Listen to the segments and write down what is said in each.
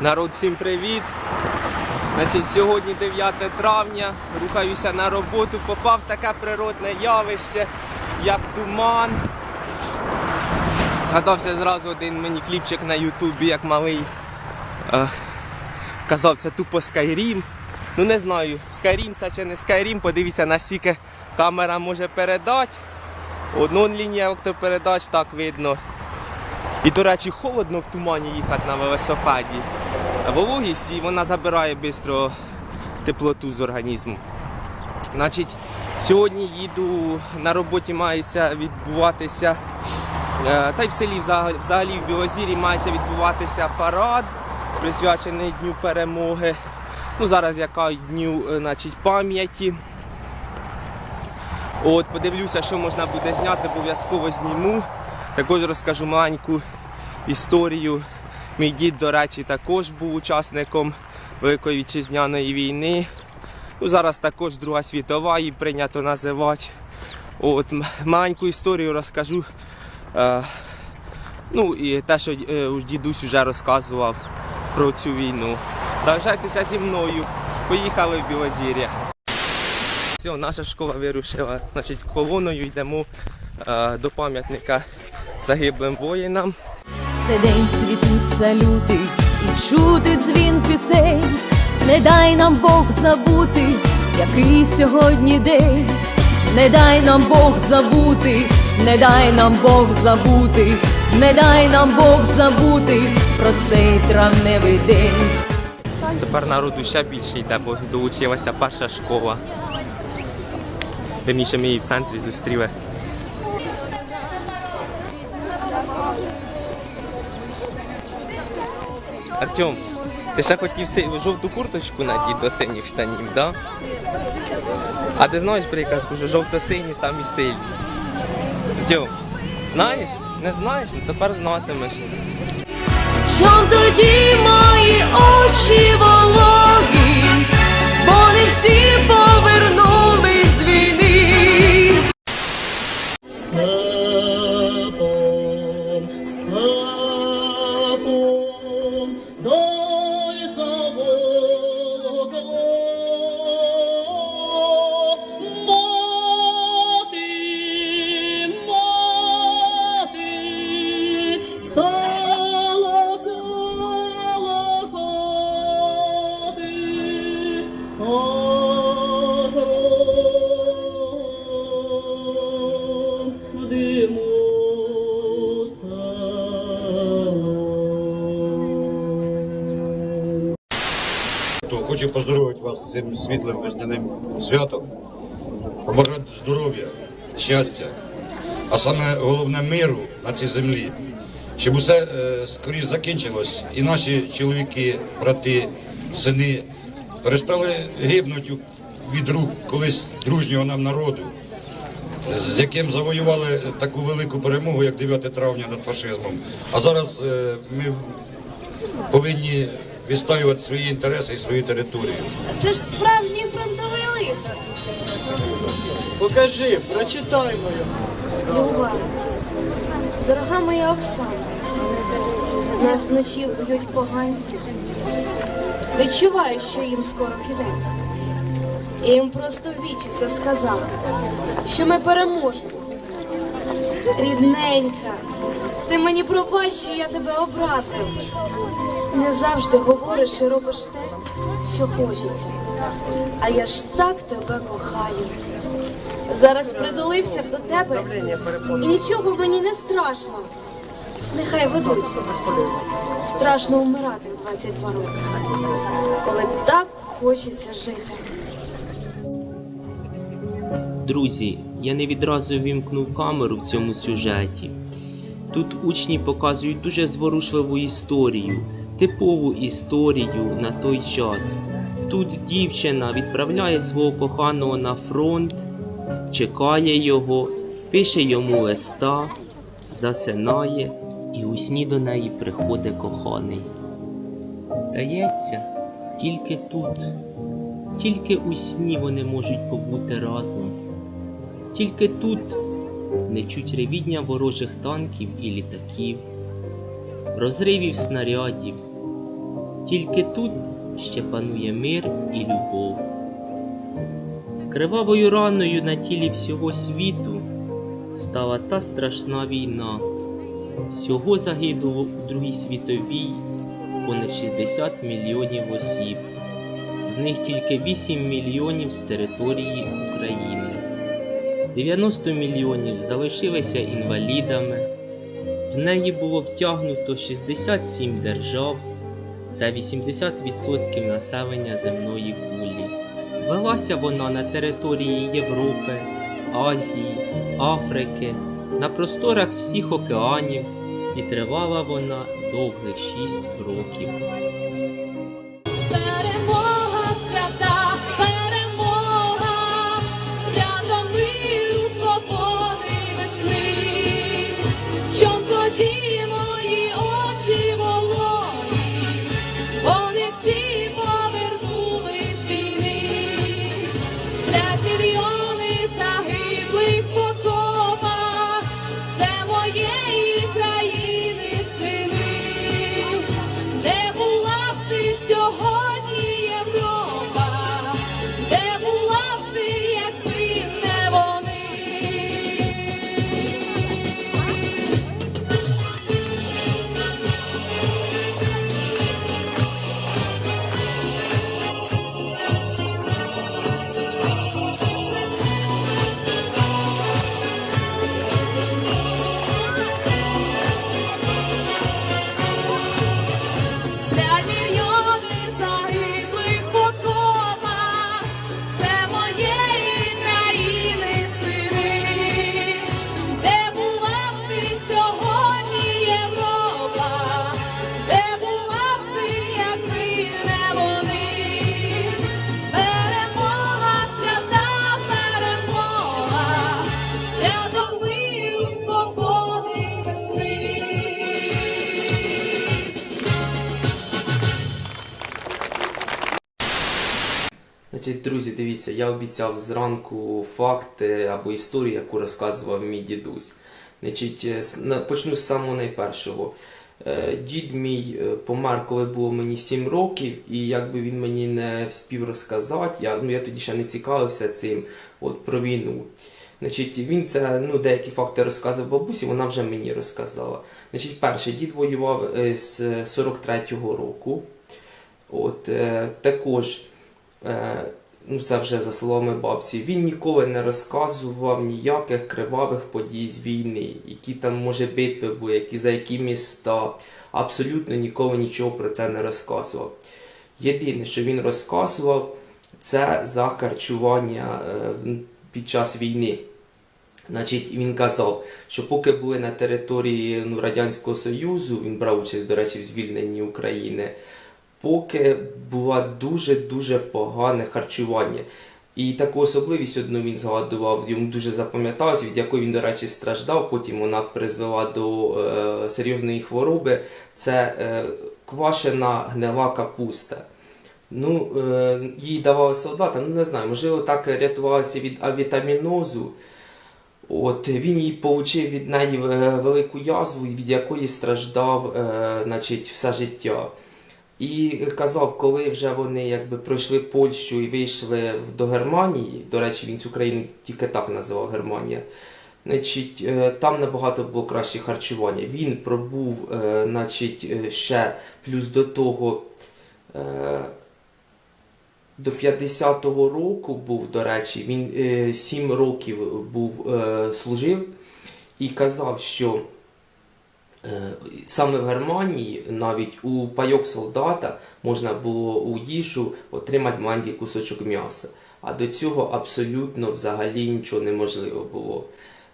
Народ, всім привіт! Значить, сьогодні 9 травня, рухаюся на роботу, попав таке природне явище, як туман. Згадався зразу один мені кліпчик на Ютубі, як малий. Е, казав, це тупо Skyrim. Ну не знаю, Skyrim це чи не Skyrim, подивіться, наскільки камера може передати. Одну лінію автопередач так видно. І, до речі, холодно в тумані їхати на велосипеді. Вологість і вона забирає швидко теплоту з організму. Значить, сьогодні їду на роботі мається відбуватися. е, Та й в селі взагалі, взагалі в Білозірі мається відбуватися парад, присвячений Дню перемоги. Ну, зараз яка дню е, значить, пам'яті. От, подивлюся, що можна буде зняти, обов'язково зніму. Також розкажу маленьку історію. Мій дід, до речі, також був учасником Великої вітчизняної війни. Ну, зараз також Друга світова її прийнято називати. От, маленьку історію розкажу. Е, ну і те, що е, дідусь вже розказував про цю війну. Залишайтеся зі мною. Поїхали в Білозір'я. Все, наша школа вирушила. Значить, колоною йдемо е, до пам'ятника загиблим воїнам. Це день світуть салюти і чути дзвін пісень. Не дай нам Бог забути, який сьогодні день. Не дай нам Бог забути, не дай нам Бог забути, не дай нам Бог забути про цей травневий день. Тепер народу ще більше йде, бо долучилася перша школа. Верніше ми її в центрі зустріли. Артем, ти ще хотів жовту курточку надіти до синіх штанів, да? А ти знаєш приказку, що жовто-сині самі сильні? Артем, знаєш? Не знаєш? Ну тепер знатимеш. Чом тоді мої очі вологі, бо не всі хочу поздоровити вас з цим світлим весняним святом, побажати здоров'я, щастя, а саме головне миру на цій землі, щоб усе е, скоріш закінчилось, і наші чоловіки, брати, сини перестали гибнути від рук колись дружнього нам народу, з яким завоювали таку велику перемогу, як 9 травня над фашизмом. А зараз е, ми повинні відстоювати свої інтереси і свою територію. Це ж справжній фронтовий лист. Покажи, прочитай мою. Люба, дорога моя Оксана, нас вночі вб'ють поганці. Відчуваю, що їм скоро кінець. Я їм просто в вічі це сказав, що ми переможемо. Рідненька, ти мені пробач, що я тебе образив. Не завжди говориш і робиш те, що хочеться. А я ж так тебе кохаю. Зараз притулився до тебе і нічого мені не страшно. Нехай ведуть. Страшно вмирати у 22 роки, коли так хочеться жити. Друзі, я не відразу вімкнув камеру в цьому сюжеті. Тут учні показують дуже зворушливу історію, типову історію на той час. Тут дівчина відправляє свого коханого на фронт, чекає його, пише йому листа, засинає, і у сні до неї приходить коханий. Здається, тільки тут, тільки у сні вони можуть побути разом. Тільки тут не чуть ревідня ворожих танків і літаків, розривів снарядів, Тільки тут ще панує мир і любов. Кривавою раною на тілі всього світу стала та страшна війна. Всього загинуло у Другій світовій понад 60 мільйонів осіб, з них тільки 8 мільйонів з території України. 90 мільйонів залишилися інвалідами. В неї було втягнуто 67 держав, це 80% населення земної кулі. Велася вона на території Європи, Азії, Африки, на просторах всіх океанів, і тривала вона довгих 6 років. Друзі, дивіться, я обіцяв зранку факти або історію, яку розказував мій дідусь. Значить, е, почну з самого найпершого. Е, Дід мій е, помер, коли було мені 7 років, і якби він мені не вспів розказати, я, ну, я тоді ще не цікавився цим от, про війну. Значить, він це ну, деякі факти розказував бабусі, вона вже мені розказала. Значить, перше, дід воював з 43-го року. От, е, також Е, ну це вже за словами бабці, він ніколи не розказував ніяких кривавих подій з війни, які там, може, битви були, які за які міста. Абсолютно ніколи нічого про це не розказував. Єдине, що він розказував, це за харчування е, під час війни. Значить, він казав, що поки були на території ну, Радянського Союзу, він брав участь, до речі, в звільненні України, поки було дуже-дуже погане харчування. І таку особливість одну він згадував, йому дуже запам'яталось, від якої він, до речі, страждав. Потім вона призвела до е, серйозної хвороби. Це е, квашена гнила капуста. Ну, е, їй давали солдатам, ну не знаю, можливо, так рятувалася від авітамінозу. От, він їй получив від неї е, велику язву, від якої страждав е, значить, все життя. І казав, коли вже вони якби пройшли Польщу і вийшли до Германії, до речі, він цю країну тільки так називав Германія. Значить, е, там набагато було краще харчування. Він пробув, е, значить, е, ще плюс до того. До 50-го року був, до речі, він е, 7 років був служив і казав, що Саме в Германії навіть у пайок солдата можна було у їжу отримати маленький кусочок м'яса. А до цього абсолютно взагалі нічого неможливо було.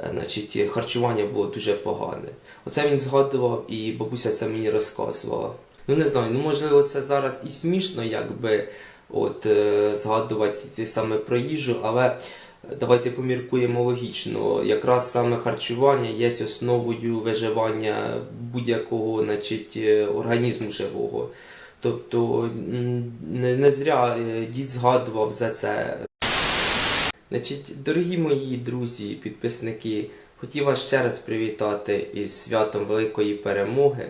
Е, Значить, харчування було дуже погане. Оце він згадував і бабуся це мені розказувала. Ну не знаю, ну можливо, це зараз і смішно, якби от е, згадувати саме про їжу, але Давайте поміркуємо логічно. Якраз саме харчування є основою виживання будь-якого значить, е, організму живого. Тобто не, не зря е, дід згадував за це. Значить, дорогі мої друзі, підписники, хотів вас ще раз привітати із святом Великої Перемоги.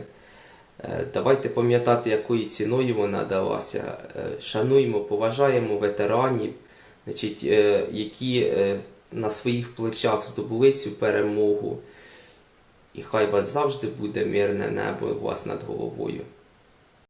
Е, Давайте пам'ятати, якою ціною вона далася. Шануємо, поважаємо ветеранів, значить, е, які е, на своїх плечах здобули цю перемогу. І хай вас завжди буде мирне небо у вас над головою.